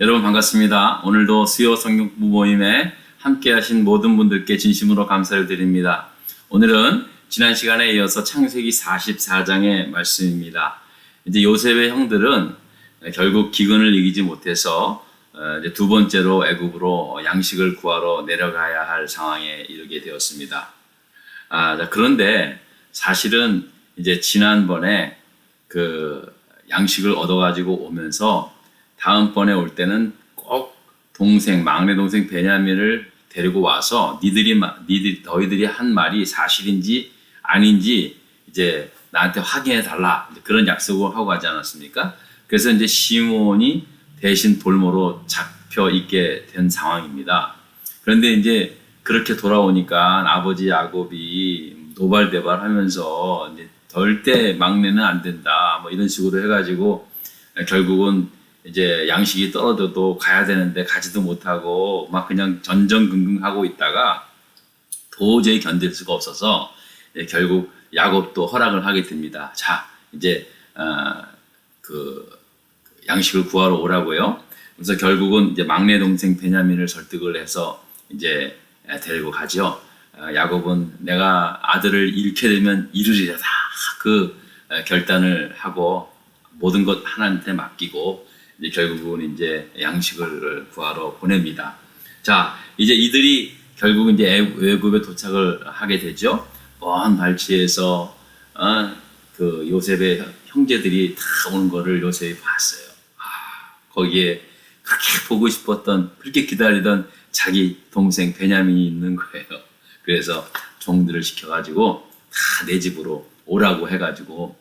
여러분 반갑습니다. 오늘도 수요 성경 부 모임에 함께 하신 모든 분들께 진심으로 감사를 드립니다. 오늘은 지난 시간에 이어서 창세기 44장의 말씀입니다. 이제 요셉의 형들은 결국 기근을 이기지 못해서 어, 두 번째로 애굽으로 양식을 구하러 내려가야 할 상황에 이르게 되었습니다. 아, 자, 그런데 사실은 이제 지난번에 그 양식을 얻어가지고 오면서 다음번에 올 때는 꼭 동생, 막내 동생 베냐민을 데리고 와서 니들이, 마- 니들, 너희들이 한 말이 사실인지 아닌지 이제 나한테 확인해 달라. 그런 약속을 하고 가지 않았습니까? 그래서 이제 시몬이 대신 볼모로 잡혀 있게 된 상황입니다. 그런데 이제 그렇게 돌아오니까 아버지 야곱이 노발대발 하면서 이제 절대 막내는 안 된다. 뭐 이런 식으로 해가지고 결국은 이제 양식이 떨어져도 가야 되는데 가지도 못하고 막 그냥 전전긍긍하고 있다가 도저히 견딜 수가 없어서 결국 야곱도 허락을 하게 됩니다. 자, 이제 어, 그 양식을 구하러 오라고요. 그래서 결국은 이제 막내 동생 베냐민을 설득을 해서 이제 데리고 가죠. 어, 야곱은 내가 아들을 잃게 되면 이르리라 그 어, 결단을 하고 모든 것 하나님한테 맡기고 이제 결국은 이제 양식을 구하러 보냅니다. 자, 이제 이들이 결국 이제 애- 외국에 도착을 하게 되죠. 먼 발치에서 어, 그 요셉의 형- 형제들이 다 오는 거를 요셉이 봤어요. 아, 거기에 그렇게 보고 싶었던 그렇게 기다리던 자기 동생 베냐민이 있는 거예요. 그래서 종들을 시켜가지고 다 내 집으로 오라고 해가지고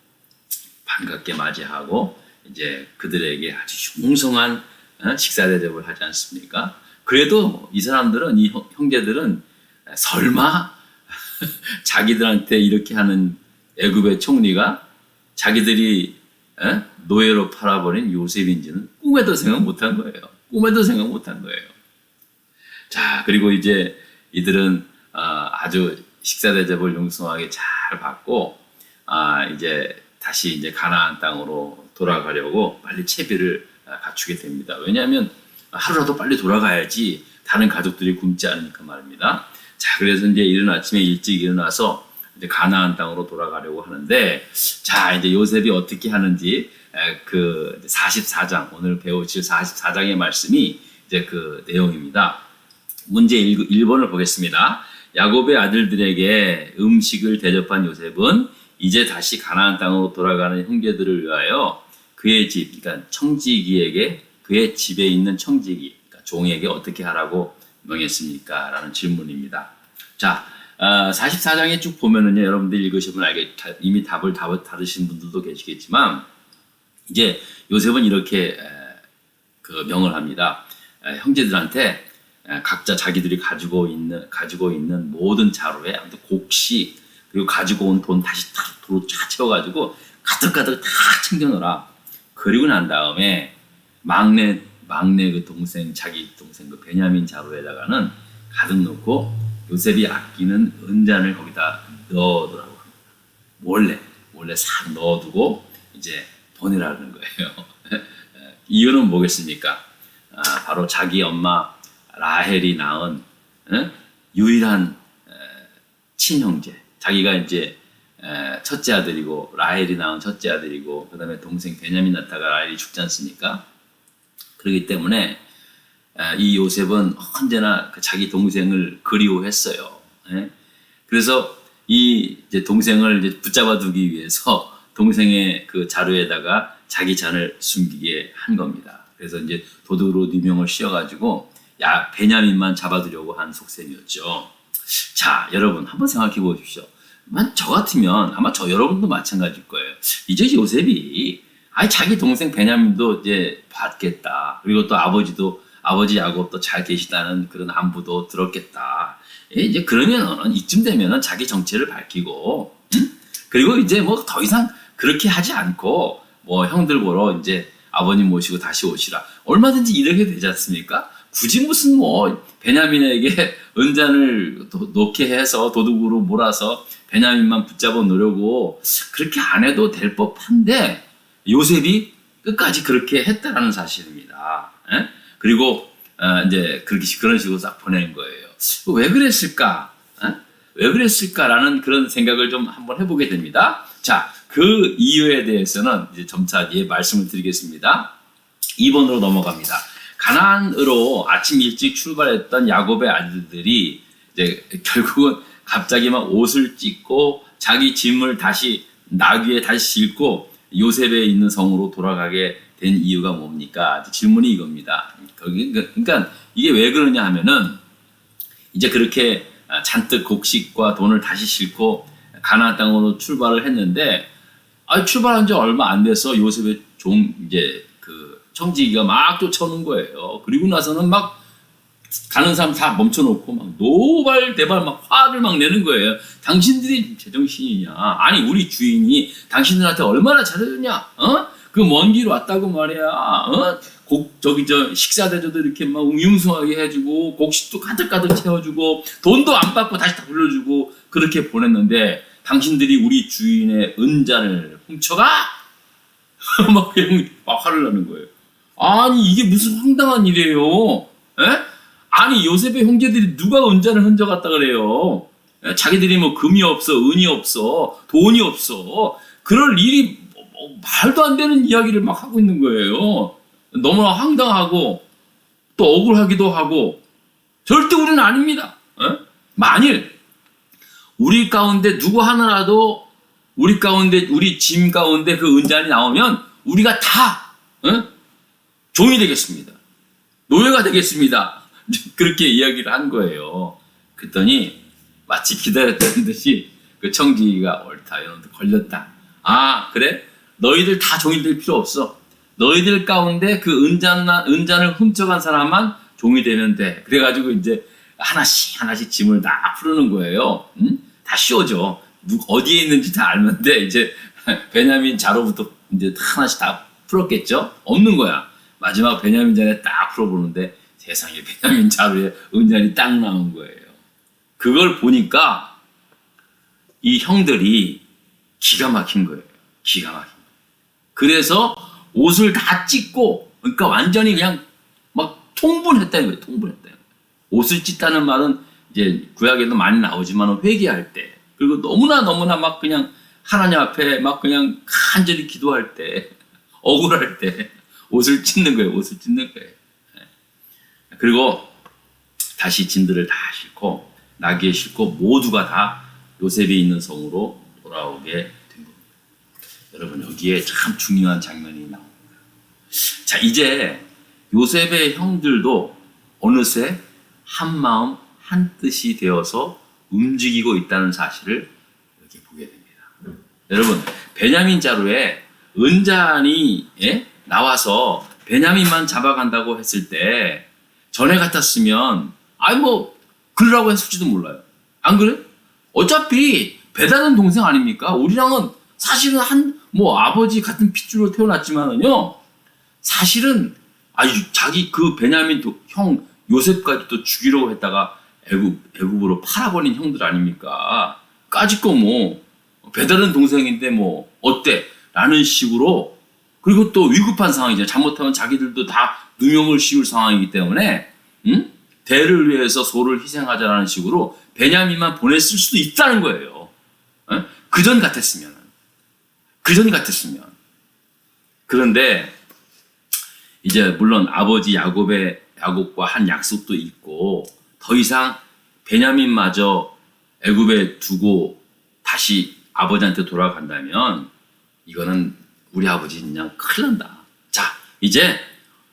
반갑게 맞이하고 이제 그들에게 아주 흉성한 어, 식사 대접을 하지 않습니까? 그래도 이 사람들은 이 형- 형제들은 설마 자기들한테 이렇게 하는 애굽의 총리가 자기들이 에? 노예로 팔아버린 요셉인지는 꿈에도 생각 못한 거예요. 꿈에도 생각 못한 거예요. 자 그리고 이제 이들은 어, 아주 식사 대접을 융성하게 잘 받고 아 이제 다시 이제 가나안 땅으로 돌아가려고 빨리 채비를 아, 갖추게 됩니다. 왜냐하면 하루라도 빨리 돌아가야지 다른 가족들이 굶지 않으니까 말입니다. 자 그래서 이제 이른 아침에 일찍 일어나서 이제 가나안 땅으로 돌아가려고 하는데 자 이제 요셉이 어떻게 하는지 에, 그 44장 오늘 배우실 44장의 말씀이 이제 그 내용입니다. 문제 1, 1번을 보겠습니다. 야곱의 아들들에게 음식을 대접한 요셉은 이제 다시 가나안 땅으로 돌아가는 형제들을 위하여 그의 집, 그러니까 청지기에게 그의 집에 있는 청지기, 그러니까 종에게 어떻게 하라고 명했습니까? 라는 질문입니다. 자, 어, 44장에 쭉 보면은요, 여러분들 읽으시면 알겠, 다- 이미 답을 다 받으신 분들도 계시겠지만, 이제 요셉은 이렇게 에, 그 명을 합니다. 에, 형제들한테 에, 각자 자기들이 가지고 있는 가지고 있는 모든 자루에 아무튼 곡식 그리고 가지고 온 돈 다시 다 도로 쫙 채워가지고 가득가득 다 챙겨놓으라. 그리고 난 다음에 막내 막내 그 동생 자기 동생 그 베냐민 자루에다가는 가득 넣고 요셉이 아끼는 은잔을 거기다 넣어두라고 합니다. 몰래 몰래 싹 넣어두고 이제 보내라는 거예요. 이유는 뭐겠습니까? 아, 바로 자기 엄마 라헬이 낳은 에? 유일한 에, 친형제. 자기가 이제 에, 첫째 아들이고 라헬이 낳은 첫째 아들이고 그 다음에 동생 베냐민 낳다가 라헬이 죽지 않습니까? 그렇기 때문에 에, 이 요셉은 언제나 그 자기 동생을 그리워했어요. 예? 그래서 이 동생을 이제 붙잡아 두기 위해서 동생의 그 자루에다가 자기 잔을 숨기게 한 겁니다. 그래서 이제 도둑으로 누명을 씌워가지고 야 베냐민만 잡아두려고 한 속셈이었죠. 자 여러분 한번 생각해 보십시오. 만 저 같으면 아마 저 여러분도 마찬가지일 거예요. 이제 요셉이 아니 자기 동생 베냐민도 이제 받겠다. 그리고 또 아버지도 아버지 야곱도 잘 계시다는 그런 안부도 들었겠다. 예, 이제 그러면은 이쯤 되면은 자기 정체를 밝히고 응? 그리고 이제 뭐 더 이상 그렇게 하지 않고 뭐 형들 보러 이제 아버님 모시고 다시 오시라 얼마든지 이렇게 되지 않습니까? 굳이 무슨 뭐 베냐민에게 은잔을 도- 놓게 해서 도둑으로 몰아서 베냐민만 붙잡아 놓으려고 그렇게 안 해도 될 법한데 요셉이 끝까지 그렇게 했다라는 사실입니다. 예? 그리고 어, 이제 그렇게 그런 식으로 싹 보낸 거예요. 왜 그랬을까? 어? 왜 그랬을까라는 그런 생각을 좀 한번 해보게 됩니다. 자, 그 이유에 대해서는 이제 점차 예 말씀을 드리겠습니다. 2번으로 넘어갑니다. 가나안으로 아침 일찍 출발했던 야곱의 아들들이 이제 결국은 갑자기 막 옷을 찢고 자기 짐을 다시 나귀에 다시 싣고 요셉에 있는 성으로 돌아가게 된 이유가 뭡니까? 질문이 이겁니다. 거기 그러니까 이게 왜 그러냐 하면은 이제 그렇게 잔뜩 곡식과 돈을 다시 싣고 가나안 땅으로 출발을 했는데 아 출발한 지 얼마 안 돼서 요셉의 종 이제 그 청지기가 막 쫓아오는 거예요. 그리고 나서는 막 가는 사람 다 멈춰놓고 막 노발대발 막 화를 막 내는 거예요. 당신들이 제정신이냐? 아니 우리 주인이 당신들한테 얼마나 잘해줬냐? 어? 그 먼 길 왔다고 말이야. 어? 곡 저기 저 식사 대접도 이렇게 막 웅숭하게 해주고 곡식도 가득가득 채워주고 돈도 안 받고 다시 다 불러주고 그렇게 보냈는데 당신들이 우리 주인의 은잔을 훔쳐가? 막 막 화를 내는 거예요. 아니 이게 무슨 황당한 일이에요? 에? 아니 요셉의 형제들이 누가 은잔을 훔쳐갔다 그래요? 에? 자기들이 뭐 금이 없어, 은이 없어, 돈이 없어. 그럴 일이 뭐- 뭐 말도 안 되는 이야기를 막 하고 있는 거예요. 너무나 황당하고 또 억울하기도 하고 절대 우리는 아닙니다. 에? 만일 우리 가운데 누구 하나라도 우리 가운데 우리 짐 가운데 그 은잔이 나오면 우리가 다 어? 종이 되겠습니다. 노예가 되겠습니다. 그렇게 이야기를 한 거예요. 그랬더니 마치 기다렸다는 듯이 그 청지기가 옳다 이놈들 걸렸다. 아 그래? 너희들 다 종이 될 필요 없어. 너희들 가운데 그 은잔 은잔을 훔쳐간 사람만 종이 되면 돼. 그래가지고 이제 하나씩 하나씩 짐을 다 풀어는 거예요. 응? 다 씌워줘. 누 어디에 있는지 다 알면 돼. 이제 베냐민 자로부터 이제 하나씩 다 풀었겠죠. 없는 거야. 마지막 베냐민 잔에 딱 풀어보는데 세상에 베냐민 자루에 은잔이 딱 나온 거예요. 그걸 보니까 이 형들이 기가 막힌 거예요. 기가 막힌 거예요. 그래서 옷을 다 찢고 그러니까 완전히 그냥 막 통분했다는 거예요. 통분했다는 거예요. 옷을 찢다는 말은 이제 구약에도 많이 나오지만 회개할 때 그리고 너무나 너무나 막 그냥 하나님 앞에 막 그냥 간절히 기도할 때 억울할 때 옷을 찢는 거예요. 옷을 찢는 거예요. 예. 그리고 다시 짐들을 다 싣고 나귀에 싣고 모두가 다 요셉이 있는 성으로 돌아오게 된 겁니다. 여러분 여기에 참 중요한 장면이 나옵니다. 자 이제 요셉의 형들도 어느새 한 마음 한 뜻이 되어서 움직이고 있다는 사실을 이렇게 보게 됩니다. 여러분 베냐민 자루에 은잔이 예? 나와서 베냐민만 잡아간다고 했을 때 전에 같았으면 아이 뭐 그러라고 했을지도 몰라요. 안 그래? 어차피 배다른 동생 아닙니까? 우리랑은 사실은 한 뭐 아버지 같은 핏줄로 태어났지만은요 사실은 아유 자기 그 베냐민 도- 형 요셉까지 또 죽이려고 했다가 애굽 애굽으로 팔아버린 형들 아닙니까? 까짓거 뭐 배다른 동생인데 뭐 어때? 라는 식으로 그리고 또 위급한 상황이죠. 잘못하면 자기들도 다 누명을 씌울 상황이기 때문에 응? 대를 위해서 소를 희생하자라는 식으로 베냐민만 보냈을 수도 있다는 거예요. 그전 같았으면 그전 같았으면 그런데 이제 물론 아버지 야곱의 야곱과 한 약속도 있고 더 이상 베냐민마저 애굽에 두고 다시 아버지한테 돌아간다면 이거는 우리 아버지 그냥 큰일 난다. 자, 이제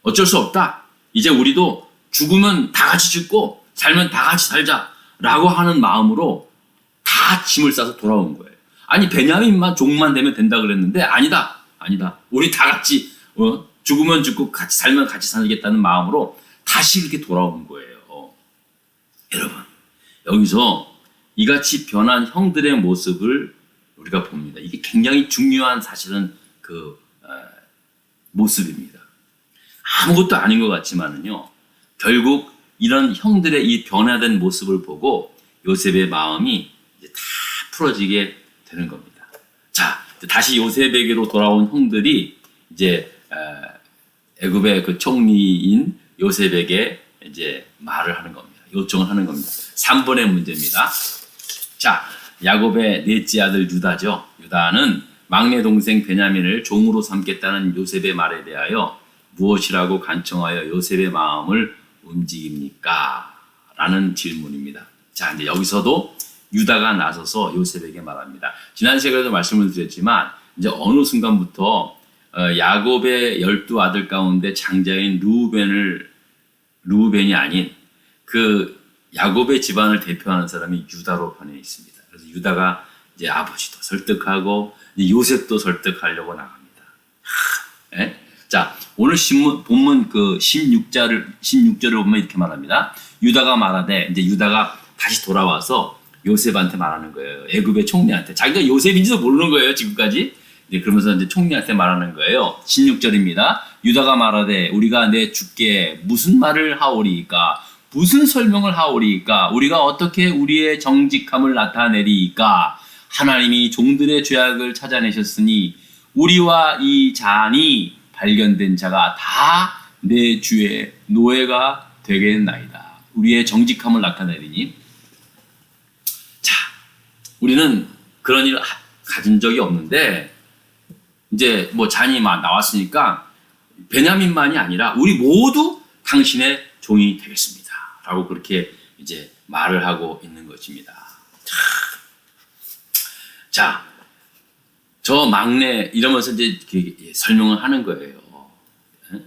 어쩔 수 없다. 이제 우리도 죽으면 다 같이 죽고 살면 다 같이 살자 라고 하는 마음으로 다 짐을 싸서 돌아온 거예요. 아니 베냐민만 종만 되면 된다 그랬는데 아니다, 아니다. 우리 다 같이 어, 죽으면 죽고 같이 살면 같이 살겠다는 마음으로 다시 이렇게 돌아온 거예요. 여러분 여기서 이같이 변한 형들의 모습을 우리가 봅니다. 이게 굉장히 중요한 사실은 그 어, 모습입니다. 아무것도 아닌 것 같지만은요. 결국 이런 형들의 이 변화된 모습을 보고 요셉의 마음이 이제 다 풀어지게 되는 겁니다. 자, 다시 요셉에게로 돌아온 형들이 이제 어, 애굽의 그 총리인 요셉에게 이제 말을 하는 겁니다. 요청을 하는 겁니다. 3번의 문제입니다. 자, 야곱의 넷째 아들 유다죠. 유다는 막내 동생 베냐민을 종으로 삼겠다는 요셉의 말에 대하여 무엇이라고 간청하여 요셉의 마음을 움직입니까? 라는 질문입니다. 자, 이제 여기서도 유다가 나서서 요셉에게 말합니다. 지난 시간에도 말씀을 드렸지만 이제 어느 순간부터 어, 야곱의 열두 아들 가운데 장자인 루벤을 루벤이 아닌 그 야곱의 집안을 대표하는 사람이 유다로 변해 있습니다. 그래서 유다가 이제 아버지도 설득하고 요셉도 설득하려고 나갑니다. 하, 예? 자, 오늘 신문 본문 그 16절을 16절을 보면 이렇게 말합니다. 유다가 말하되 이제 유다가 다시 돌아와서 요셉한테 말하는 거예요. 애굽의 총리한테 자기가 요셉인지도 모르는 거예요 지금까지. 이제 그러면서 이제 총리한테 말하는 거예요. 16절입니다. 유다가 말하되 우리가 내 주께 무슨 말을 하오리이까 무슨 설명을 하오리이까 우리가 어떻게 우리의 정직함을 나타내리이까 하나님이 종들의 죄악을 찾아내셨으니 우리와 이 잔이 발견된 자가 다 내 주의 노예가 되겠나이다. 우리의 정직함을 나타내리니 자, 우리는 그런 일을 하- 가진 적이 없는데 이제 뭐 잔이 막 나왔으니까 베냐민만이 아니라 우리 모두 당신의 종이 되겠습니다. 라고 그렇게 이제 말을 하고 있는 것입니다. 자, 저 막내 이러면서 이제 설명을 하는 거예요. 예?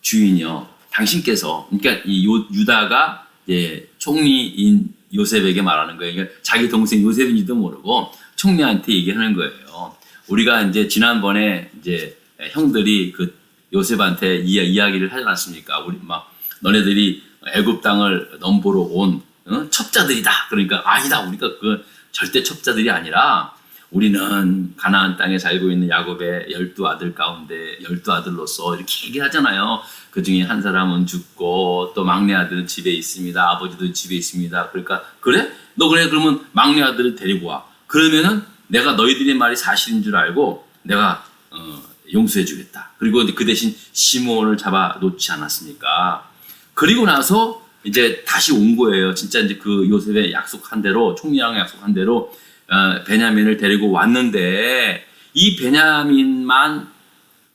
주인이요, 당신께서 그러니까 이 요- 유다가 이제 총리인 요셉에게 말하는 거예요. 그러니까 자기 동생 요셉인지도 모르고 총리한테 얘기하는 거예요. 우리가 이제 지난번에 이제 형들이 그 요셉한테 이야, 이야기를 하지 않았습니까? 우리 막 너네들이 애굽 땅을 넘보러 온 어? 첩자들이다. 그러니까 아니다. 우리가 그 절대 첩자들이 아니라 우리는 가나안 땅에 살고 있는 야곱의 열두 아들 가운데 열두 아들로서 이렇게 얘기하잖아요. 그 중에 한 사람은 죽고 또 막내 아들은 집에 있습니다. 아버지도 집에 있습니다. 그러니까 그래? 너 그래 그러면 막내 아들을 데리고 와. 그러면은 내가 너희들의 말이 사실인 줄 알고 내가 어, 용서해 주겠다. 그리고 그 대신 시므온을 잡아 놓지 않았습니까? 그리고 나서 이제 다시 온 거예요. 진짜 이제 그 요셉의 약속한 대로 총리랑 약속한 대로 어, 베냐민을 데리고 왔는데 이 베냐민만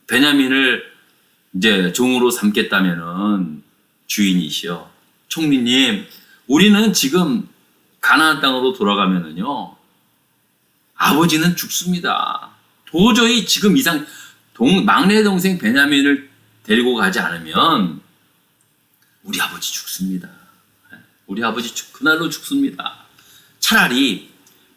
베냐민을 이제 종으로 삼겠다면은 주인이시여 총리님 우리는 지금 가나안 땅으로 돌아가면은요 아버지는 죽습니다. 도저히 지금 이상 동, 막내 동생 베냐민을 데리고 가지 않으면 우리 아버지 죽습니다. 우리 아버지 죽, 그날로 죽습니다. 차라리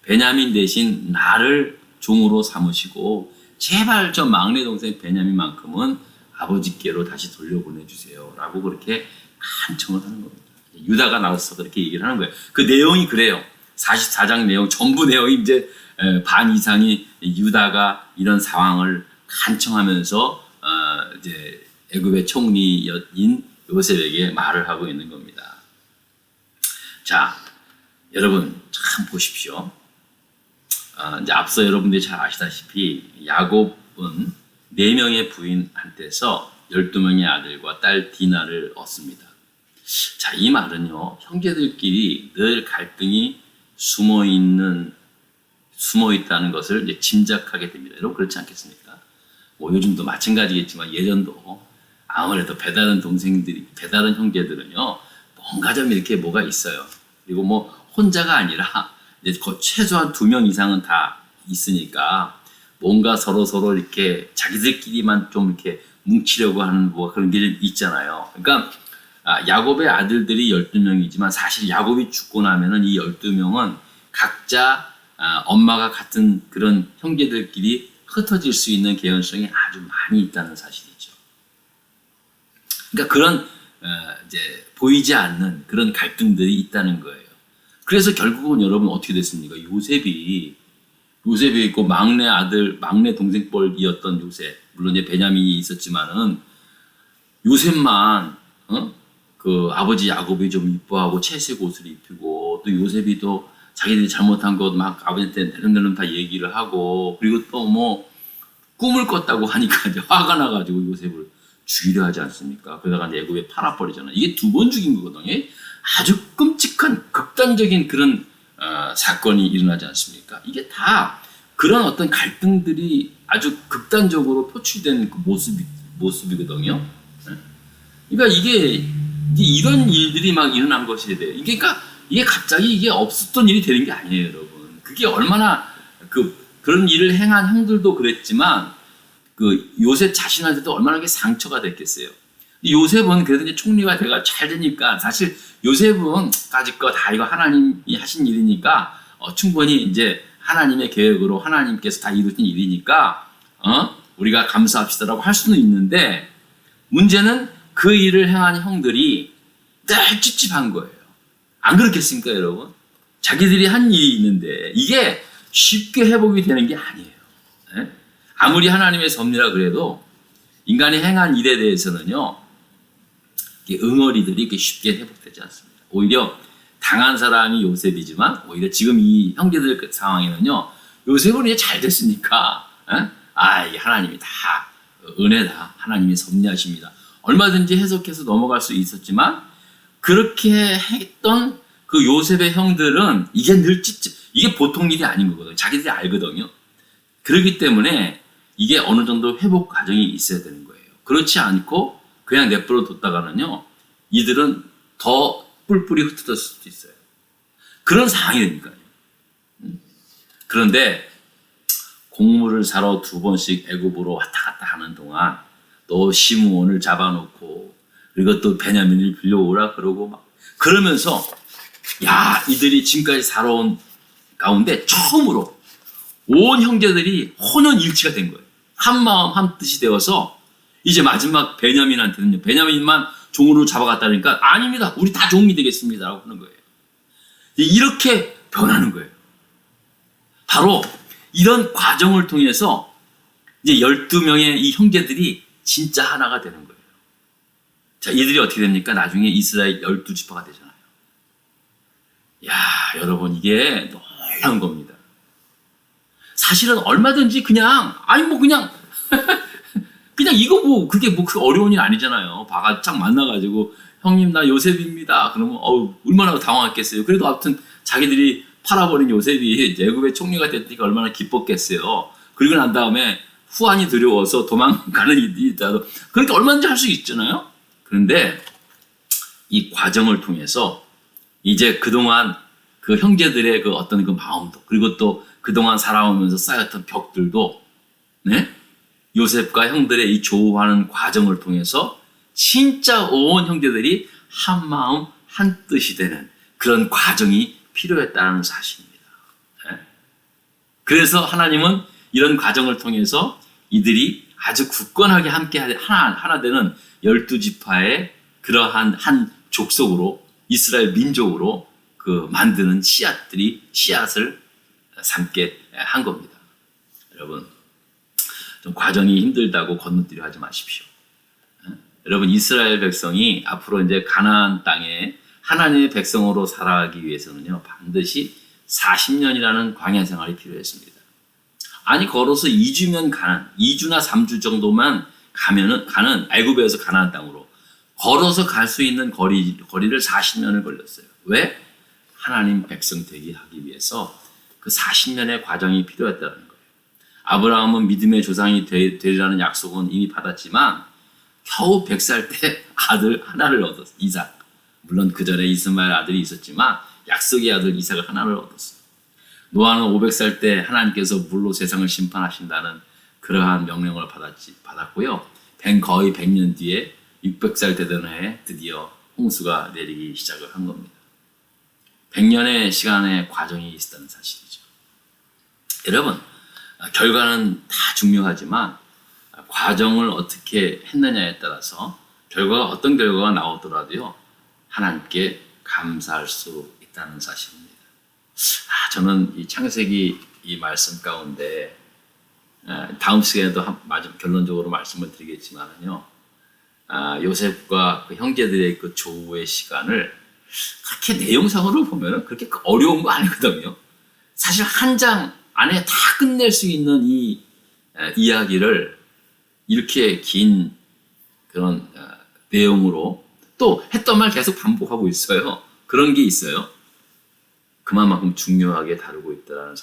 베냐민 대신 나를 종으로 삼으시고 제발 저 막내 동생 베냐민만큼은 아버지께로 다시 돌려보내 주세요 라고 그렇게 간청을 하는 겁니다. 유다가 나와서 그렇게 얘기를 하는 거예요. 그 내용이 그래요. 44장 내용 전부 내용이 이제 에, 반 이상이 유다가 이런 상황을 간청하면서 어, 이제 애굽의 총리인 요셉에게 말을 하고 있는 겁니다. 자, 여러분 참 보십시오. 아, 이제 앞서 여러분들이 잘 아시다시피 야곱은 네 명의 부인한테서 12명의 아들과 딸 디나를 얻습니다. 자, 이 말은요. 형제들끼리 늘 갈등이 숨어 있는 숨어 있다는 것을 짐작하게 됩니다. 여러분 그렇지 않겠습니까? 뭐 요즘도 마찬가지겠지만 예전도 아무래도 배다른 동생들이 배다른 형제들은요 뭔가 좀 이렇게 뭐가 있어요. 그리고 뭐 혼자가 아니라 이제 거- 최소한 두 명 이상은 다 있으니까 뭔가 서로 서로 이렇게 자기들끼리만 좀 이렇게 뭉치려고 하는 뭐 그런 게 있잖아요. 그러니까 아, 야곱의 아들들이 12명이지만 사실 야곱이 죽고 나면은 이 12명은 각자 아, 엄마가 같은 그런 형제들끼리 흩어질 수 있는 개연성이 아주 많이 있다는 사실이죠. 그러니까 그런 어, 이제 보이지 않는 그런 갈등들이 있다는 거예요. 그래서 결국은 여러분 어떻게 됐습니까? 요셉이 요셉이 있고 막내 아들, 막내 동생뻘이었던 요셉, 물론 이제 베냐민이 있었지만은 요셉만 어? 그 아버지 야곱이 좀 이뻐하고 채색 옷을 입히고 또 요셉이 또 자기들이 잘못한 것 막 아버지한테 내름내름 다 얘기를 하고 그리고 또 뭐 꿈을 꿨다고 하니까 이제 화가 나가지고 요셉을 죽이려 하지 않습니까? 그러다가 애굽에 팔아버리잖아요. 이게 두 번 죽인 거거든요. 아주 끔찍한 극단적인 그런 어, 사건이 일어나지 않습니까? 이게 다 그런 어떤 갈등들이 아주 극단적으로 표출된 그 모습이, 모습이거든요. 네? 그러니까 이게 이런 일들이 막 일어난 것이 돼요. 그러니까 이게 갑자기 이게 없었던 일이 되는 게 아니에요, 여러분. 그게 얼마나 그 그런 일을 행한 형들도 그랬지만 그 요셉 자신한테도 얼마나 게 상처가 됐겠어요. 요셉은 그래도 이제 총리가 돼가 잘 되니까 사실 요셉은 까짓 거 다 이거 하나님이 하신 일이니까 어, 충분히 이제 하나님의 계획으로 하나님께서 다 이루신 일이니까 어? 우리가 감사합시다라고 할 수는 있는데 문제는 그 일을 행한 형들이 늘 찝찝한 거예요. 안 그렇겠습니까, 여러분? 자기들이 한 일이 있는데 이게 쉽게 회복이 되는 게 아니에요. 예? 아무리 하나님의 섭리라 그래도 인간이 행한 일에 대해서는요, 응어리들이 이렇게 쉽게 회복되지 않습니다. 오히려 당한 사람이 요셉이지만 오히려 지금 이 형제들 그 상황에는요, 요셉은 이제 잘 됐으니까, 예? 아, 이게 하나님이 다 은혜다. 하나님이 섭리하십니다. 얼마든지 해석해서 넘어갈 수 있었지만 그렇게 했던 그 요셉의 형들은 이게 늘 찝찝, 이게 보통 일이 아닌 거거든요. 자기들이 알거든요. 그렇기 때문에 이게 어느 정도 회복 과정이 있어야 되는 거예요. 그렇지 않고 그냥 내버려 뒀다가는요, 이들은 더 뿔뿔이 흩어졌을 수도 있어요. 그런 상황이 되니까요. 음. 그런데 곡물을 사러 두 번씩 애굽으로 왔다 갔다 하는 동안 또 시므온을 잡아놓고 그리고 또 베냐민을 빌려오라 그러고 막 그러면서 야 이들이 지금까지 살아온 가운데 처음으로 온 형제들이 혼연일치가 된 거예요. 한 마음 한 뜻이 되어서 이제 마지막 베냐민한테는요. 베냐민만 종으로 잡아갔다니까 아닙니다. 우리 다 종이 되겠습니다라고 하는 거예요. 이렇게 변하는 거예요. 바로 이런 과정을 통해서 이제 12명의 이 형제들이 진짜 하나가 되는 거예요. 자, 이들이 어떻게 됩니까? 나중에 이스라엘 12지파가 되잖아요. 야, 여러분, 이게 놀라운 겁니다. 사실은 얼마든지 그냥, 아니, 뭐, 그냥, 그냥 이거 뭐, 그게 뭐, 그 어려운 일 아니잖아요. 바가짝 만나가지고, 형님, 나 요셉입니다. 그러면, 어우, 얼마나 당황했겠어요. 그래도 아무튼 자기들이 팔아버린 요셉이 애굽의 총리가 됐으니까 얼마나 기뻤겠어요. 그리고 난 다음에 후환이 두려워서 도망가는 일이 있다도 그렇게 얼마든지 할 수 있잖아요. 그런데 이 과정을 통해서 이제 그동안 그 형제들의 그 어떤 그 마음도 그리고 또 그동안 살아오면서 쌓였던 벽들도 네? 요셉과 형들의 이 조우하는 과정을 통해서 진짜 온 형제들이 한 마음 한 뜻이 되는 그런 과정이 필요했다는 사실입니다. 네? 그래서 하나님은 이런 과정을 통해서 이들이 아주 굳건하게 함께 하나, 하나 되는 열두 지파의 그러한 한 족속으로 이스라엘 민족으로 그 만드는 씨앗들이 씨앗을 삼게 한 겁니다. 여러분, 좀 과정이 힘들다고 건너뛰려 하지 마십시오. 여러분, 이스라엘 백성이 앞으로 이제 가나안 땅에 하나님의 백성으로 살아가기 위해서는요, 반드시 40년이라는 광야 생활이 필요했습니다. 아니, 걸어서 2주면 가는, 2주나 3주 정도만 가면은, 가는, 애굽에서 가나안 땅으로 걸어서 갈 수 있는 거리, 거리를 40년을 걸렸어요. 왜? 하나님 백성 되게 하기 위해서 그 40년의 과정이 필요했다는. 아브라함은 믿음의 조상이 되리라는 약속은 이미 받았지만 겨우 100살 때 아들 하나를 얻었어. 이삭. 물론 그 전에 이스마엘 아들이 있었지만 약속의 아들 이삭을 하나를 얻었어요. 노아는 500살 때 하나님께서 물로 세상을 심판하신다는 그러한 명령을 받았지, 받았고요. 뱅 거의 100년 뒤에 600살 되던 해에 드디어 홍수가 내리기 시작을 한 겁니다. 100년의 시간의 과정이 있었다는 사실이죠. 여러분, 결과는 다 중요하지만 과정을 어떻게 했느냐에 따라서 결과가 어떤 결과가 나오더라도요. 하나님께 감사할 수 있다는 사실입니다. 아, 저는 이 창세기 이 말씀 가운데 다음 시간에도 한, 결론적으로 말씀을 드리겠지만은요. 아, 요셉과 그 형제들의 그 조우의 시간을 그렇게 내용상으로 보면은 그렇게 어려운 거 아니거든요. 사실 한 장 안에 다 끝낼 수 있는 이 에, 이야기를 이렇게 긴 그런 어, 내용으로 또 했던 말 계속 반복하고 있어요. 그런 게 있어요. 그만큼 중요하게 다루고 있다는.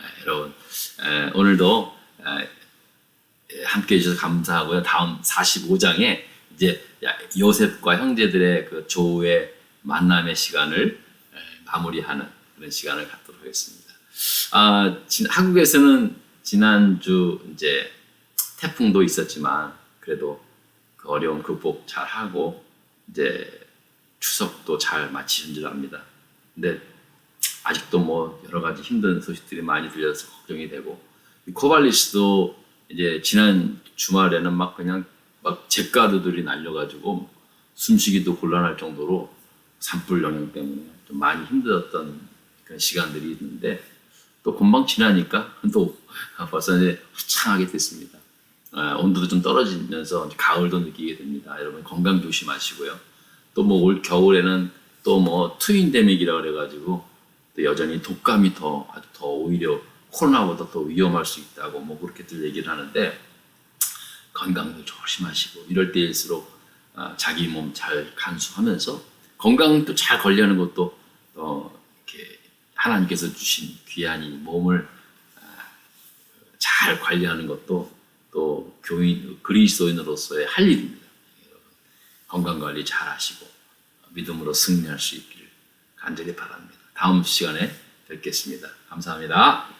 예, 여러분 에, 오늘도 에, 함께 해주셔서 감사하고요. 다음 45장에 이제 야- 요셉과 형제들의 그 조우의 만남의 시간을 에, 마무리하는 그런 시간을 갖도록 하겠습니다. 아, 진- 한국에서는 지난주 이제 태풍도 있었지만 그래도 그 어려움 극복 잘 하고 이제 추석도 잘 마치신 줄 압니다. 근데 아직도 뭐 여러 가지 힘든 소식들이 많이 들려서 걱정이 되고 이 코발리스도 이제 지난 주말에는 막 그냥 막 잿가루들이 날려가지고 숨쉬기도 곤란할 정도로 산불 영향 때문에 좀 많이 힘들었던 그런 시간들이 있는데 또 금방 지나니까 또 벌써 이제 화창하게 됐습니다. 아, 온도도 좀 떨어지면서 가을도 느끼게 됩니다. 여러분 건강 조심하시고요. 또 뭐 올 겨울에는 또 뭐 트윈데믹이라 그래가지고 또 여전히 독감이 더 아주 더 오히려 코로나보다 더 위험할 수 있다고 뭐 그렇게들 얘기를 하는데 건강도 조심하시고 이럴 때일수록 아, 자기 몸 잘 간수하면서 건강도 잘 관리하는 것도 어, 이렇게 하나님께서 주신 귀한 이 몸을 아, 잘 관리하는 것도 또 교인 그리스도인으로서의 할 일입니다. 건강 관리 잘 하시고 믿음으로 승리할 수 있기를 간절히 바랍니다. 다음 시간에 뵙겠습니다. 감사합니다.